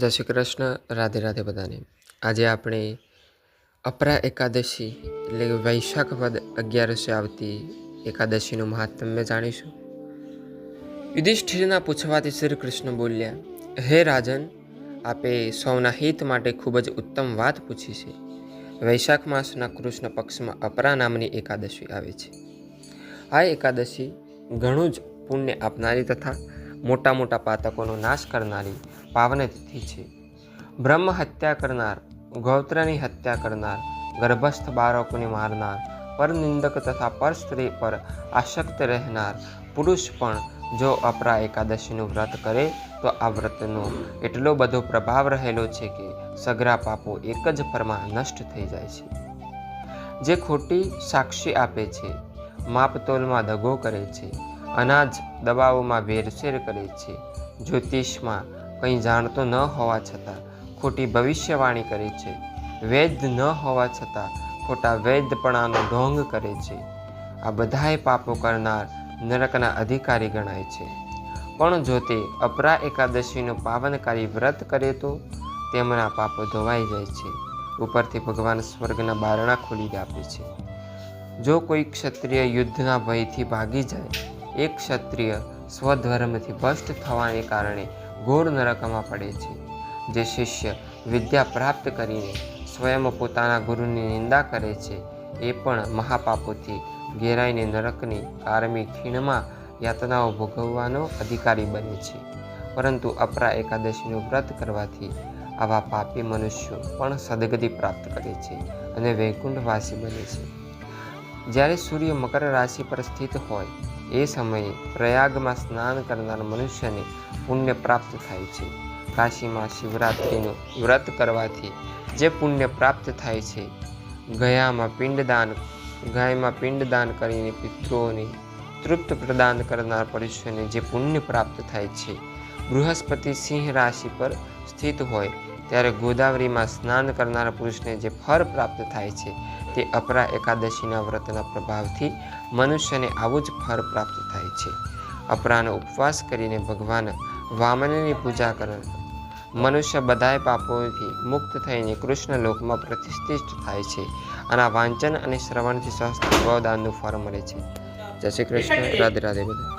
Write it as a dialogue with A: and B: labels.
A: જય શ્રી કૃષ્ણ. રાધે રાધે બધાને. આજે આપણે અપરા એકાદશી એટલે કે વૈશાખ વદ અગિયારસે આવતી એકાદશીનું મહાત્મ્ય જાણીશું. યુધિષ્ઠિરના પૂછવાથી શ્રી કૃષ્ણ બોલ્યા, હે રાજન, આપે સૌના હિત માટે ખૂબ જ ઉત્તમ વાત પૂછી છે. વૈશાખ માસના કૃષ્ણ પક્ષમાં અપરા નામની એકાદશી આવે છે. આ એકાદશી ઘણું જ પુણ્ય આપનારી તથા મોટા મોટા પાતકોનો નાશ કરનારી પાવન તિથિ છે. બ્રહ્મ હત્યા કરનાર, ગૌત્રની હત્યા કરનાર, ગર્ભસ્થ બાળકોને મારનાર, પરનિંદક તથા પર સ્ત્રી પર આસક્ત રહેનાર પુરુષ પણ જો અપરા એકાદશીનું વ્રત કરે, તો આ વ્રતનો એટલો બધો પ્રભાવ રહેલો છે કે સગરા પાપો એક જ પરમાં નષ્ટ થઈ જાય છે. જે ખોટી સાક્ષી આપે છે માપતોલમાં દગો કરે છે, અનાજ દવાઓમાં વેરશેર કરે છે, જ્યોતિષમાં કંઈ જાણતો ન હોવા છતાં ખોટી ભવિષ્યવાણી કરે છે. વૈદ ન હોવા છતાં ખોટા વૈદપણાનો ઢોંગ કરે છે. આ બધાએ પાપો કરનાર નરકના અધિકારી ગણાય છે. પણ જો તે અપરા એકાદશીનું પાવનકારી વ્રત કરે તો તેમના પાપો ધોવાઈ જાય છે. ઉપરથી ભગવાન સ્વર્ગના બારણા ખોલી આપે છે. જો કોઈ ક્ષત્રિય યુદ્ધના ભયથી ભાગી જાય, એક ક્ષત્રિય સ્વધર્મથી ભ્રષ્ટ થવાને કારણે ઘોર નરકમાં પડે છે. જે શિષ્ય વિદ્યા પ્રાપ્ત કરીને સ્વયં પોતાના ગુરુની નિંદા કરે છે, એ પણ મહાપાપોથી ઘેરાઈને નરકની કારમી ખીણમાં યાતનાઓ ભોગવવાનો અધિકારી બને છે. પરંતુ અપરા એકાદશીનું વ્રત કરવાથી આવા પાપી મનુષ્યો પણ સદગતિ પ્રાપ્ત કરે છે અને વૈકુંઠવાસી બને છે. જ્યારે સૂર્ય મકર રાશિ પર સ્થિત હોય એ સમયે પ્રયાગમાં સ્નાન કરનાર મનુષ્યને પુણ્ય પ્રાપ્ત થાય છે. કાશીમાં શિવરાત્રિનું વ્રત કરવાથી જે પુણ્ય પ્રાપ્ત થાય છે, ગયામાં પિંડદાન, ગાયમાં પિંડદાન કરીને પિતૃઓને તૃપ્ત પ્રદાન કરનાર પુરુષોને જે પુણ્ય પ્રાપ્ત થાય છે, બૃહસ્પતિ સિંહ રાશિ પર સ્થિત હોય ત્યારે ગોદાવરીમાં સ્નાન કરનાર પુરુષને જે ફળ પ્રાપ્ત થાય છે, તે અપરા એકાદશીના વ્રતના પ્રભાવથી મનુષ્યને આવું જ ફળ પ્રાપ્ત થાય છે. અપરાનો ઉપવાસ કરીને ભગવાન વામનની પૂજા કરે મનુષ્ય બધાય પાપોથી મુક્ત થઈને કૃષ્ણ લોકમાં પ્રતિષ્ઠિત થાય છે આના વાંચન અને શ્રવણથી સહસ્ત્ર ગૌદાનનું ફળ મળે છે. જય શ્રી કૃષ્ણ. રાધે રાધે. બધા